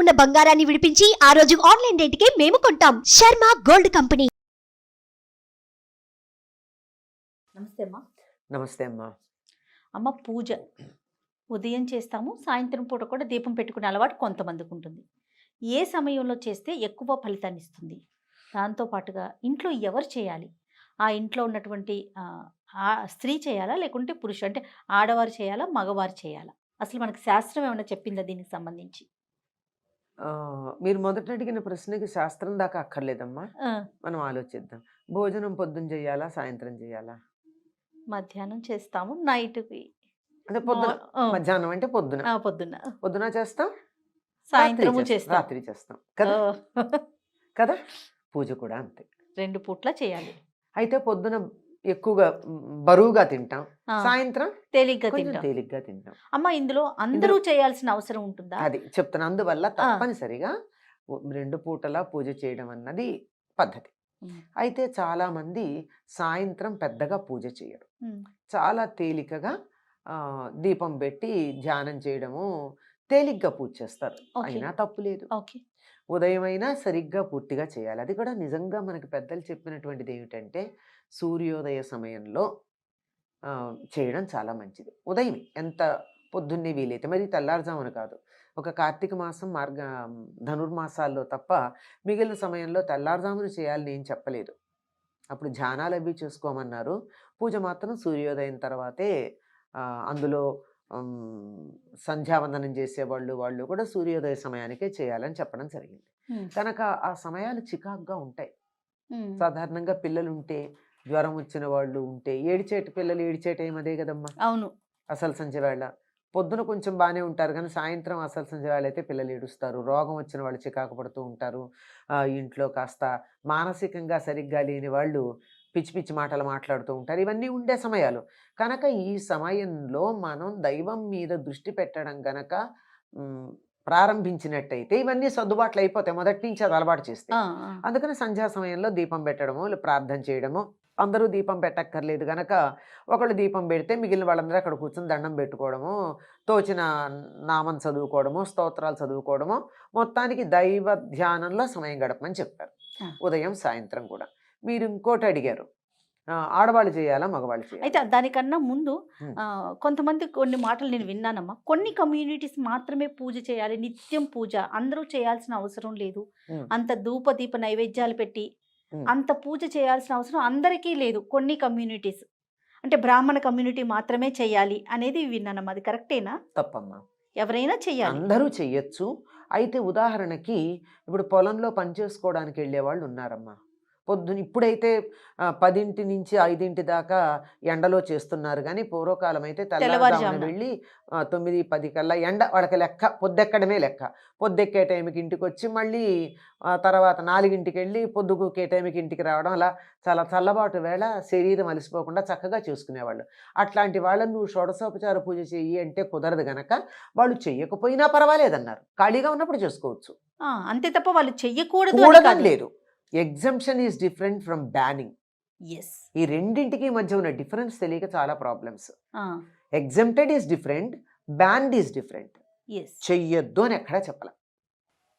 ఉన్న బంగారాన్ని విడిపించి ఆ రోజు ఆన్లైన్ రేటుకే మేము కొంటాం. Sharma gold company. నమస్తే అమ్మా. నమస్తే అమ్మా. అమ్మ పూజ. ఉదయం చేస్తాము సాయంత్రం పూట కూడా దీపం పెట్టుకునే అలవాటు కొంతమందికి ఉంటుంది. ఏ సమయంలో చేస్తే ఎక్కువ ఫలితాన్ని ఇస్తుంది? దాంతో పాటుగా ఇంట్లో ఎవరు చేయాలి? ఆ ఇంట్లో ఉన్నటువంటి స్త్రీ చేయాలా? లేకుంటే పురుషు అంటే ఆడవారు చేయాలా? మగవారు చేయాలా? అసలు మనకి శాస్త్రం ఏమైనా చెప్పిందా దీనికి సంబంధించి? మీరు మొదట అడిగిన ప్రశ్నకి శాస్త్రం దాకా అక్కర్లేదమ్మా. మనం ఆలోచిద్దాం. భోజనం పొద్దున చేయాలా సాయంత్రం చేయాలా? మధ్యాహ్నం చేస్తాము నైట్కి అంటే పొద్దున మధ్యాహ్నం అంటే పొద్దున. పొద్దున్న. పొద్దున చేస్తాం. చేస్తాం రాత్రి చేస్తాం. కదా? కదా? పూజ కూడా అంతే. రెండు పూట్ల చేయాలి. అయితే పొద్దున ఎక్కువగా బరువుగా తింటాం. సాయంత్రం తేలిగ్గా తింటాం. తేలిగ్గా తింటాం. అమ్మ ఇందులో అందరూ చేయాల్సిన అవసరం ఉంటుందా? అది చెప్తాను అందువల్ల తప్పనిసరిగా రెండు పూటలా పూజ చేయడం అన్నది పద్ధతి. అయితే చాలా మంది సాయంత్రం పెద్దగా పూజ చేయరు. చాలా తేలికగా ఆ, దీపం పెట్టి ధ్యానం చేయడము తేలిగ్గా పూజ చేస్తారు. అయినా తప్పు లేదు. ఓకే. ఉదయం అయినా సరిగ్గా పూర్తిగా చేయాలి. అది కూడా నిజంగా మనకి పెద్దలు చెప్పినటువంటిది ఏమిటంటే సూర్యోదయ సమయంలో చేయడం చాలా మంచిది. ఉదయం ఎంత పొద్దున్నే వీలైతే మరి తెల్లారుజామున కాదు. ఒక కార్తీక మాసం మార్గ ధనుర్మాసాల్లో తప్ప మిగిలిన సమయంలో తెల్లారుజామున చేయాలని ఏం చెప్పలేదు. అప్పుడు ధ్యానాలు అవి చేసుకోమన్నారు. పూజ మాత్రం సూర్యోదయం తర్వాతే అందులో సంధ్యావందనం చేసేవాళ్ళు వాళ్ళు కూడా సూర్యోదయ సమయానికే చేయాలని చెప్పడం జరిగింది. కనుక ఆ సమయాలు చికాకుగా ఉంటాయి. సాధారణంగా పిల్లలు ఉంటే జ్వరం వచ్చిన వాళ్ళు ఉంటే ఏడిచేటి పిల్లలు ఏడిచేట ఏమదే కదమ్మా అవును అసలు సంధ్య వేళ పొద్దున కొంచెం బాగానే ఉంటారు. కానీ సాయంత్రం అసలు వేళ అయితే పిల్లలు ఏడుస్తారు. రోగం వచ్చిన వాళ్ళు చికాకు పడుతూ ఉంటారు. ఇంట్లో కాస్త మానసికంగా సరిగ్గా లేని వాళ్ళు పిచ్చి పిచ్చి మాటలు మాట్లాడుతూ ఉంటారు. ఇవన్నీ ఉండే సమయాలు. కనుక ఈ సమయంలో మనం దైవం మీద దృష్టి పెట్టడం గనక ప్రారంభించినట్టయితే ఇవన్నీ సర్దుబాట్లు అయిపోతాయి మొదటి నుంచి అది అలవాటు చేస్తే. అందుకని సంధ్యా సమయంలో దీపం పెట్టడము ప్రార్థన చేయడము అందరూ దీపం పెట్టక్కర్లేదు కనుక ఒకళ్ళు దీపం పెడితే మిగిలిన వాళ్ళందరూ అక్కడ కూర్చొని దండం పెట్టుకోవడము తోచిన నామం చదువుకోవడము స్తోత్రాలు చదువుకోవడము మొత్తానికి దైవ ధ్యానంలో సమయం గడపమని చెప్పారు. ఉదయం సాయంత్రం కూడా. మీరు ఇంకోటి అడిగారు. ఆడవాళ్ళు చేయాలా మగవాళ్ళు చేయాలి? అయితే దానికన్నా ముందు కొంతమంది కొన్ని మాటలు నేను విన్నానమ్మా. కొన్ని కమ్యూనిటీస్ మాత్రమే పూజ చేయాలి నిత్యం పూజ. అందరూ చేయాల్సిన అవసరం లేదు. అంత ధూప దీప నైవేద్యాలు పెట్టి. అంత పూజ చేయాల్సిన అవసరం అందరికీ లేదు. కొన్ని కమ్యూనిటీస్. అంటే బ్రాహ్మణ కమ్యూనిటీ మాత్రమే చేయాలి అనేది విన్నానమ్మా. అది కరెక్టేనా? తప్పమ్మా. ఎవరైనా చెయ్యాలి అందరూ చెయ్యొచ్చు. అయితే ఉదాహరణకి ఇప్పుడు పొలంలో పనిచేసుకోవడానికి వెళ్ళే వాళ్ళు ఉన్నారమ్మా. పొద్దున ఇప్పుడైతే పదింటి నుంచి ఐదింటి దాకా ఎండలో చేస్తున్నారు. కానీ పూర్వకాలం అయితే తెల్లవారుజామున. వెళ్ళి తొమ్మిది పది కల్లా ఎండ వాళ్ళకి లెక్క పొద్దెక్కడమే లెక్క. పొద్దెక్కే టైంకి ఇంటికి వచ్చి మళ్ళీ తర్వాత నాలుగింటికి వెళ్ళి పొద్దుగుకే టైంకి ఇంటికి రావడం అలా చాలా చల్లబాటు వేళ శరీరం అలసిపోకుండా చక్కగా చేసుకునేవాళ్ళు. అట్లాంటి వాళ్ళని నువ్వు షోడశోపచార పూజ చెయ్యి అంటే కుదరదు గనక వాళ్ళు చెయ్యకపోయినా పర్వాలేదన్నారు. ఖాళీగా ఉన్నప్పుడు చేసుకోవచ్చు. అంతే తప్ప వాళ్ళు చెయ్యకూడదు. లేదు. Exemption is different from banning ఈ రెండింటికి మధ్య ఉన్న డిఫరెన్స్ తెలియక చాలా problems exempted is different banned is different చెయ్యొద్దు అని ఎక్కడా చెప్పాల.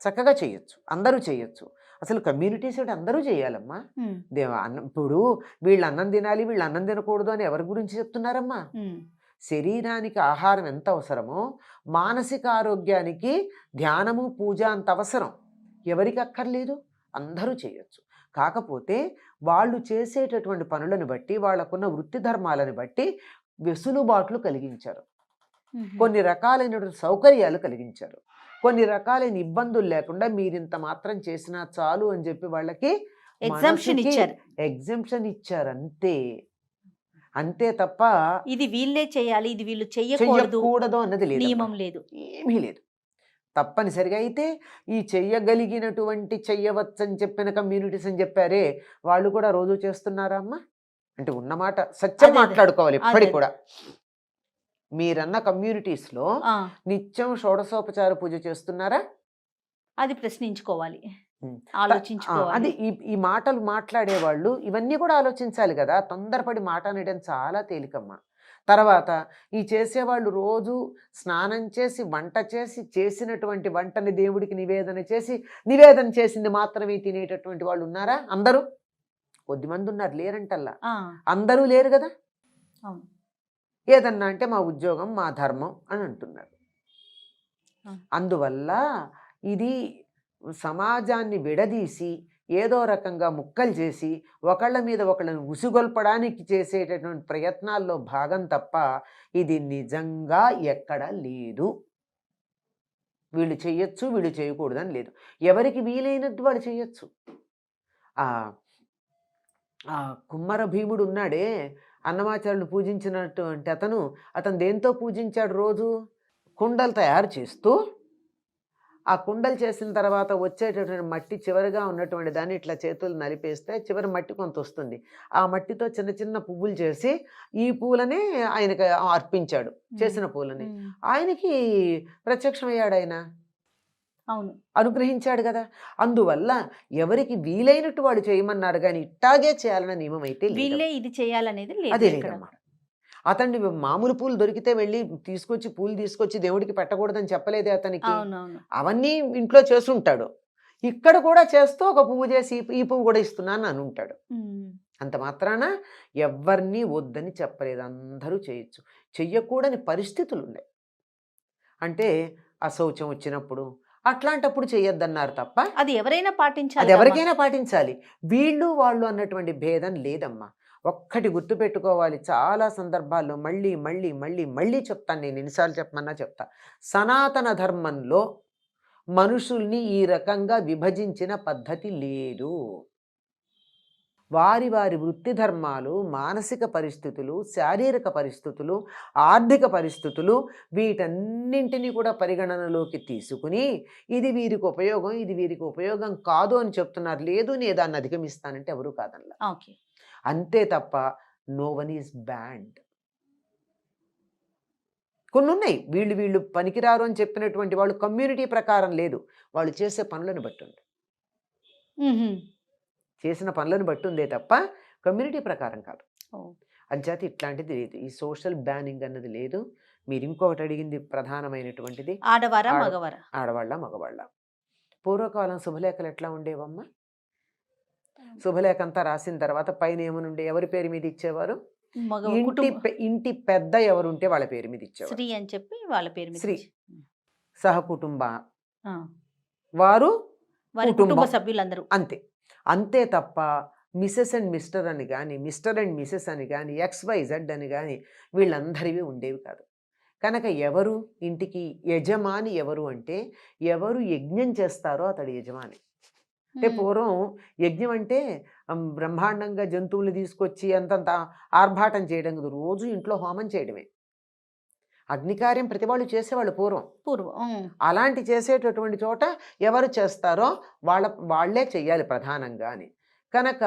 చక్కగా చెయ్యొచ్చు అందరూ చెయ్యొచ్చు. అసలు కమ్యూనిటీస్ అందరూ చేయాలమ్మా ఉమ్, దేవ అన్నం ఇప్పుడు వీళ్ళు అన్నం తినాలి వీళ్ళు అన్నం తినకూడదు అని ఎవరి గురించి చెప్తున్నారమ్మా? శరీరానికి ఆహారం ఎంత అవసరమో మానసిక ఆరోగ్యానికి ధ్యానము పూజ అంత అవసరం. ఎవరికి అక్కర్లేదు? అందరూ చేయొచ్చు. కాకపోతే వాళ్ళు చేసేటటువంటి పనులను బట్టి వాళ్ళకున్న వృత్తి ధర్మాలను బట్టి వెసులుబాట్లు కలిగించారు. కొన్ని రకాలైనటువంటి సౌకర్యాలు కలిగించారు. కొన్ని రకాలైన ఇబ్బందులు లేకుండా మీరింత మాత్రం చేసినా చాలు అని చెప్పి వాళ్ళకి ఎగ్జామ్షన్ ఇచ్చారు. ఎగ్జంప్షన్ ఇచ్చారు అంతే. అంతే తప్ప ఇది వీళ్ళే చేయాలి ఇది వీళ్ళు చెయ్యకూడదు అన్నది లేదు నియమం లేదు. ఏమీ లేదు. తప్పనిసరిగా అయితే ఈ చెయ్యగలిగినటువంటి చెయ్యవచ్చని చెప్పిన కమ్యూనిటీస్ అని చెప్పారే వాళ్ళు కూడా రోజు చేస్తున్నారా అమ్మా? అంటే ఉన్నమాట సత్యం. మాట్లాడుకోవాలి ఇప్పటికి. కూడా. మీరన్న communities లో నిత్యం షోడశోపచార పూజ చేస్తున్నారా? అది ప్రశ్నించుకోవాలి. ఆలోచించుకోవాలి. అది ఈ ఈ మాటలు మాట్లాడేవాళ్ళు ఇవన్నీ కూడా ఆలోచించాలి కదా తొందరపడి మాట అనడం చాలా తేలికమ్మా. తర్వాత ఈ చేసేవాళ్ళు రోజు స్నానం చేసి వంట చేసి చేసినటువంటి వంటని దేవుడికి నివేదన చేసి నివేదన చేసింది మాత్రమే తినేటటువంటి వాళ్ళు ఉన్నారా? అందరూ? కొద్దిమంది ఉన్నారు లేరంటల్లా. అందరూ లేరు కదా? ఏదన్నా అంటే మా ఉద్యోగం మా ధర్మం అని అంటున్నారు. అందువల్ల ఇది సమాజాన్ని విడదీసి ఏదో రకంగా ముక్కలు చేసి ఒకళ్ళ మీద ఒకళ్ళని ఉసుగొల్పడానికి చేసేటటువంటి ప్రయత్నాల్లో భాగం తప్ప ఇది నిజంగా ఎక్కడ లేదు. వీళ్ళు చేయొచ్చు వీళ్ళు చేయకూడదని లేదు. ఎవరికి వీలైనది వాళ్ళు చేయొచ్చు ఆ కుమ్మర భీముడు ఉన్నాడే అన్నమాచార్యులు పూజించినటువంటి అతను అతను దేంతో పూజించాడు రోజు? కుండలు తయారు చేస్తూ ఆ కుండలు చేసిన తర్వాత వచ్చేటటువంటి మట్టి చివరిగా ఉన్నటువంటి దాన్ని ఇట్లా చేతులు నలిపేస్తే చివరి మట్టి కొంత వస్తుంది. ఆ మట్టితో చిన్న చిన్న పువ్వులు చేసి ఈ పూలని ఆయనకి అర్పించాడు. చేసిన పూలని. ఆయనకి ప్రత్యక్షమయ్యాడు ఆయన? అవును. అనుగ్రహించాడు కదా. అందువల్ల ఎవరికి వీలైనట్టు వాడు చేయమన్నారు కానీ ఇట్టాగే చేయాలన్న నియమం అయితే. వీళ్ళే ఇది చేయాలనేది లేదు అదే ఎక్కడ. అతన్ని మామూలు పూలు దొరికితే వెళ్ళి తీసుకొచ్చి పూలు తీసుకొచ్చి దేవుడికి పెట్టకూడదని చెప్పలేదే అతనికి. అవన్నీ ఇంట్లో చేసుంటాడు ఇక్కడ కూడా చేస్తూ ఒక పువ్వు చేసి ఈ- పువ్వు కూడా ఇస్తున్నాను అని ఉంటాడు. అంత మాత్రాన ఎవరిని వద్దని చెప్పలేదు. అందరూ చేయొచ్చు. చెయ్యకూడని పరిస్థితులు ఉన్నాయి అంటే అశౌచం వచ్చినప్పుడు అట్లాంటప్పుడు చెయ్యొద్దన్నారు తప్ప అది ఎవరైనా పాటించాలి అది ఎవరికైనా పాటించాలి. వీళ్ళు వాళ్ళు అన్నటువంటి భేదం లేదమ్మా. ఒక్కటి గుర్తుపెట్టుకోవాలి. చాలా సందర్భాల్లో మళ్ళీ మళ్ళీ మళ్ళీ మళ్ళీ చెప్తాను నేను. ఎన్నిసార్లు చెప్పమన్నా చెప్తా. సనాతన ధర్మంలో మనుషుల్ని ఈ రకంగా విభజించిన పద్ధతి లేదు. వారి వారి వృత్తి ధర్మాలు మానసిక పరిస్థితులు శారీరక పరిస్థితులు ఆర్థిక పరిస్థితులు వీటన్నింటినీ కూడా పరిగణనలోకి తీసుకుని ఇది వీరికి ఉపయోగం ఇది వీరికి ఉపయోగం కాదు అని చెప్తున్నారు. లేదు నేను దాన్ని అధిగమిస్తానంటే ఎవరు కాదనలా ఓకే. అంతే తప్ప నో వన్ ఈజ్ బ్యాండ్. కొన్ని ఉన్నాయి వీళ్ళు వీళ్ళు పనికిరారు అని చెప్పినటువంటి వాళ్ళు కమ్యూనిటీ ప్రకారం లేదు. వాళ్ళు చేసే పనులను బట్టి ఉంది. చేసిన పనులను బట్టి ఉందే తప్ప కమ్యూనిటీ ప్రకారం కాదు. అంచేత ఇట్లాంటిది లేదు ఈ సోషల్ బ్యానింగ్ అన్నది లేదు. మీరు ఇంకొకటి అడిగింది ప్రధానమైనటువంటిది. ఆడవాళ్ళ మగవాళ్ళ. పూర్వకాలం శుభలేఖలు ఎట్లా ఉండేవమ్మా? శుభలేఖ అంతా రాసిన తర్వాత పైన ఏమనుండే ఎవరి పేరు మీద ఇచ్చేవారు? ఇంటి ఇంటి పెద్ద ఎవరుంటే వాళ్ళ పేరు మీద ఇచ్చేవారు. స్త్రీ అని చెప్పి వాళ్ళ పేరు మీద. ఇచ్చి- సహకుటుంబ. వారు కుటుంబ. సభ్యులందరూ. అంతే. అంతే తప్ప మిసెస్ అండ్ మిస్టర్ అని కానీ మిస్టర్ అండ్ మిసెస్ అని కానీ ఎక్స్ వై జెడ్ అని కానీ వీళ్ళందరివి ఉండేవి కాదు. కనుక ఎవరు ఇంటికి యజమాని ఎవరు అంటే ఎవరు యజ్ఞం చేస్తారో అతడు యజమాని. అంటే పూర్వం యజ్ఞం అంటే బ్రహ్మాండంగా జంతువులు తీసుకొచ్చి అంతంత ఆర్భాటం చేయడం కాదు. రోజు ఇంట్లో హోమం చేయడమే. అగ్నికార్యం ప్రతి వాళ్ళు చేసేవాళ్ళు పూర్వం. పూర్వం. అలాంటి చేసేటటువంటి చోట ఎవరు చేస్తారో వాళ్ళ వాళ్ళే చెయ్యాలి ప్రధానంగా అని కనుక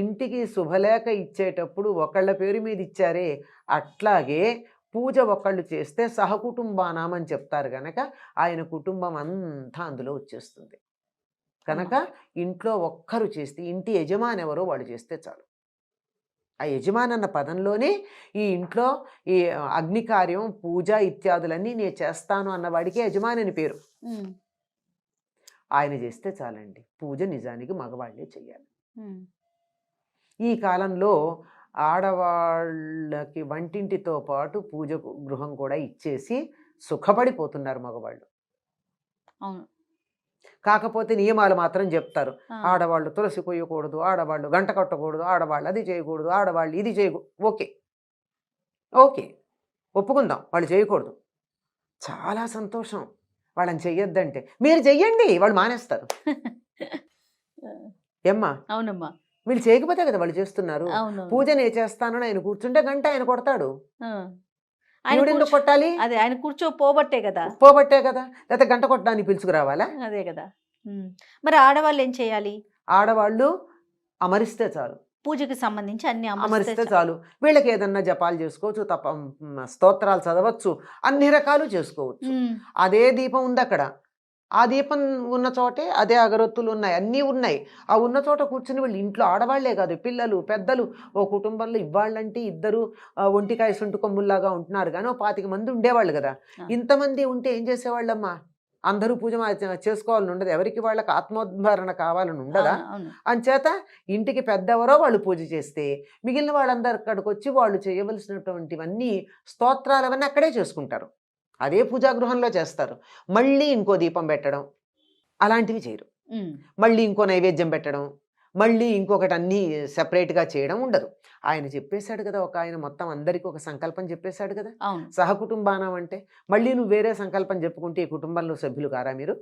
ఇంటికి శుభలేఖ ఇచ్చేటప్పుడు ఒకళ్ళ పేరు మీద ఇచ్చారే అట్లాగే పూజ ఒకళ్ళు చేస్తే సహకుటుంబానాం అని చెప్తారు కనుక ఆయన కుటుంబం అంతా అందులో వచ్చేస్తుంది. కనుక ఇంట్లో ఒక్కరు చేస్తే ఇంటి యజమాని ఎవరో వాళ్ళు చేస్తే చాలు. ఆ యజమాని అన్న పదంలోనే ఈ ఇంట్లో ఈ అగ్ని కార్యం పూజ ఇత్యాదులన్నీ నేను చేస్తాను అన్నవాడికి యజమాని అని పేరు. ఆయన చేస్తే చాలండి. పూజ నిజానికి మగవాళ్ళే చెయ్యాలి. ఉమ్. ఈ కాలంలో ఆడవాళ్ళకి వంటింటితో పాటు పూజ గృహం కూడా ఇచ్చేసి సుఖపడిపోతున్నారు మగవాళ్ళు. అవును. కాకపోతే నియమాలు మాత్రం చెప్తారు. ఆడవాళ్ళు తులసి కొయ్యకూడదు ఆడవాళ్ళు గంట కట్టకూడదు ఆడవాళ్ళు అది చేయకూడదు ఆడవాళ్ళు ఇది చేయకూడదు ఓకే. ఓకే. ఒప్పుకుందాం. వాళ్ళు చేయకూడదు. చాలా సంతోషం. వాళ్ళని చెయ్యొద్దంటే. మీరు చెయ్యండి! వాళ్ళు మానేస్తారు. ఏమ్మా? అవునమ్మా. వీళ్ళు చేయకపోతే కదా వాళ్ళు చేస్తున్నారు? పూజ నేను చేస్తాను ఆయన కూర్చుంటే గంట ఆయన కొడతాడు. ఆయన కొట్టాలి? అదే ఆయన కూర్చో పోబట్టే కదా. పోబట్టే కదా. లేకపోతే గంట కొట్టడానికి పిలుచుకురావాలా? అదే కదా. మరి ఆడవాళ్ళు ఏం చేయాలి? ఆడవాళ్ళు అమరిస్తే చాలు. పూజకి సంబంధించి అన్ని అమరిస్తే చాలు. వీళ్ళకి ఏదన్నా జపాలు చేసుకోవచ్చు తప్ప స్తోత్రాలు చదవచ్చు అన్ని రకాలు చేసుకోవచ్చు. అదే దీపం ఉంది అక్కడ ఆ దీపం ఉన్న చోటే అదే అగరొత్తులు ఉన్నాయి అన్నీ ఉన్నాయి. ఆ ఉన్న చోట కూర్చుని వీళ్ళు ఇంట్లో ఆడవాళ్ళే కాదు పిల్లలు పెద్దలు ఓ కుటుంబంలో ఇవ్వాళ్ళంటే ఇద్దరు ఒంటికాయ సొంటు కొమ్ముల్లాగా ఉంటున్నారు. కానీ ఓ పాతిక మంది ఉండేవాళ్ళు కదా. ఇంతమంది ఉంటే ఏం చేసేవాళ్ళమ్మా? అందరూ పూజ చేసుకోవాలని ఉండదు. ఎవరికి వాళ్ళకి ఆత్మోద్ధారణ కావాలని ఉండదా? అంచేత ఇంటికి పెద్దెవరో వాళ్ళు పూజ చేస్తే మిగిలిన వాళ్ళందరూ అక్కడికి వచ్చి వాళ్ళు చేయవలసినటువంటివన్నీ స్తోత్రాలు అవన్నీ అక్కడే చేసుకుంటారు. అదే పూజాగృహంలో చేస్తారు. మళ్ళీ ఇంకో దీపం పెట్టడం. అలాంటివి చేయరు. మళ్ళీ ఇంకో నైవేద్యం పెట్టడం. మళ్ళీ ఇంకొకటి అన్నీ సెపరేట్గా చేయడం ఉండదు. ఆయన చెప్పేశాడు కదా ఒక ఆయన మొత్తం అందరికీ ఒక సంకల్పం చెప్పేశాడు కదా. సహకుటుంబానం అంటే మళ్ళీ నువ్వు వేరే సంకల్పం చెప్పుకుంటే ఈ కుటుంబంలో సభ్యులు కారా మీరు?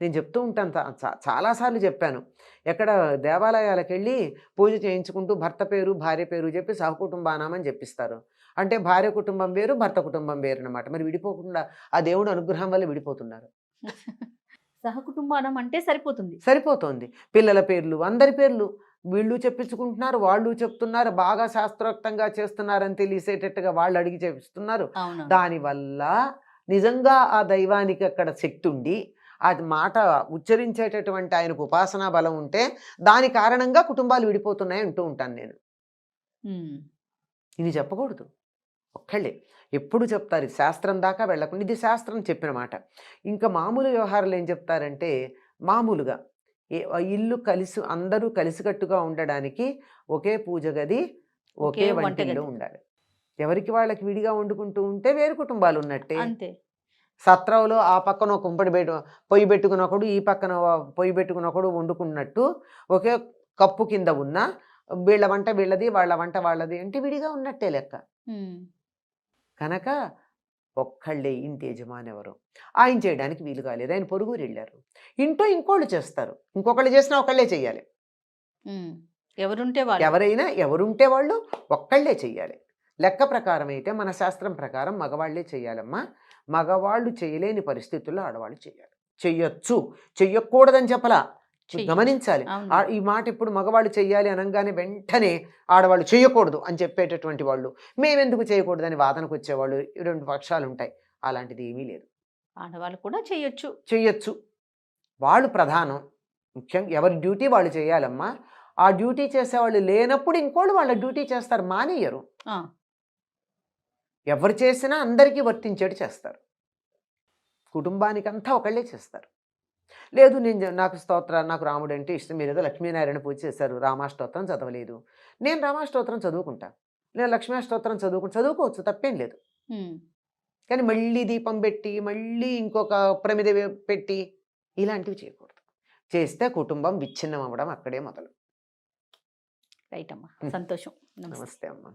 నేను చెప్తూ ఉంటాను. చాలాసార్లు చెప్పాను. ఎక్కడ దేవాలయాలకు వెళ్ళి పూజ చేయించుకుంటూ భర్త పేరు భార్య పేరు చెప్పి సహకుటుంబానామని చెప్పిస్తారు. అంటే భార్య కుటుంబం వేరు భర్త కుటుంబం వేరు అనమాట మరి విడిపోకుండా ఆ దేవుడు అనుగ్రహం వల్ల విడిపోతున్నారు. సహకుటుంబానం అంటే సరిపోతుంది. సరిపోతోంది. పిల్లల పేర్లు అందరి పేర్లు వీళ్ళు చెప్పించుకుంటున్నారు వాళ్ళు చెప్తున్నారు బాగా శాస్త్రోక్తంగా చేస్తున్నారని తెలిసేటట్టుగా వాళ్ళు అడిగి చేపిస్తున్నారు దానివల్ల నిజంగా ఆ దైవానికి అక్కడ శక్తి ఉండి ఆ మాట ఉచ్చరించేటటువంటి ఆయనకు ఉపాసనా బలం ఉంటే దాని కారణంగా కుటుంబాలు విడిపోతున్నాయి అంటూ ఉంటాను నేను. ఇది చెప్పకూడదు. ఒక్కళ్ళే. ఎప్పుడు చెప్తారు ఇది శాస్త్రం దాకా వెళ్ళకుండా ఇది శాస్త్రం చెప్పిన మాట. ఇంకా మామూలు వ్యవహారాలు ఏం చెప్తారంటే మామూలుగా ఇల్లు కలిసి అందరూ కలిసికట్టుగా ఉండడానికి ఒకే పూజ గది ఒకే ఒకే వంటిల్లు వంటగది. ఉండాలి. ఎవరికి వాళ్ళకి విడిగా వండుకుంటూ ఉంటే వేరు కుటుంబాలు ఉన్నట్టే. అంతే. సత్రంలో ఆ పక్కన ఒక కుంపడి పెట్టు పొయ్యి పెట్టుకుని ఒకడు ఈ పక్కన పొయ్యి పెట్టుకుని ఒకడు వండుకున్నట్టు ఒకే కప్పు కింద ఉన్న వీళ్ళ వంట వీళ్ళది వాళ్ళ వంట వాళ్ళది అంటే విడిగా ఉన్నట్టే లెక్క. కనుక ఒక్కళ్ళే ఇంటి యజమాని ఎవరు ఆయన చేయడానికి వీలు కాలేదు ఆయన పొరుగురు వెళ్ళారు ఇంట్లో ఇంకోళ్ళు చేస్తారు. ఇంకొకళ్ళు చేసినా ఒకళ్ళే చెయ్యాలి. ఎవరుంటే వాళ్ళు. ఎవరైనా ఎవరుంటే వాళ్ళు ఒక్కళ్ళే చెయ్యాలి. లెక్క ప్రకారం అయితే మన శాస్త్రం ప్రకారం మగవాళ్ళే చెయ్యాలమ్మా. మగవాళ్ళు చేయలేని పరిస్థితుల్లో ఆడవాళ్ళు చేయాలి చెయ్యొచ్చు. చెయ్యకూడదని చెప్పలా. గమనించాలి. ఈ మాట ఇప్పుడు మగవాళ్ళు చెయ్యాలి అనగానే వెంటనే ఆడవాళ్ళు చేయకూడదు అని చెప్పేటటువంటి వాళ్ళు. మేమెందుకు చేయకూడదని వాదనకు వచ్చేవాళ్ళు. ఈ రెండు పక్షాలు ఉంటాయి. అలాంటిది ఏమీ లేదు. ఆడవాళ్ళు కూడా చేయొచ్చు చెయ్యొచ్చు. వాళ్ళు ప్రధానం. ముఖ్యంగా ఎవరి డ్యూటీ వాళ్ళు చేయాలమ్మా. ఆ డ్యూటీ చేసేవాళ్ళు లేనప్పుడు ఇంకోళ్ళు వాళ్ళ డ్యూటీ చేస్తారు. మానేయరు. ఎవరు చేసినా అందరికీ వర్తించేటి చేస్తారు. కుటుంబానికంతా ఒకళ్ళే చేస్తారు. లేదు నేను నాకు స్తోత్ర నాకు రాముడు అంటే ఇష్టం. మీరు ఏదో లక్ష్మీనారాయణ పూజ చేశారు రామాష్టోత్రం చదవలేదు. నేను రామాష్టోత్రం చదువుకుంటా. నేను లక్ష్మీష్టోత్రం చదువుకుంటా. చదువుకోవచ్చు తప్పేం లేదు. కానీ మళ్ళీ దీపం పెట్టి మళ్ళీ ఇంకొక ప్రమిద పెట్టి ఇలాంటివి చేయకూడదు. చేస్తే కుటుంబం విచ్ఛిన్నం అవ్వడం అక్కడే మొదలు. రైట్ అమ్మా. సంతోషం. నమస్తే అమ్మ.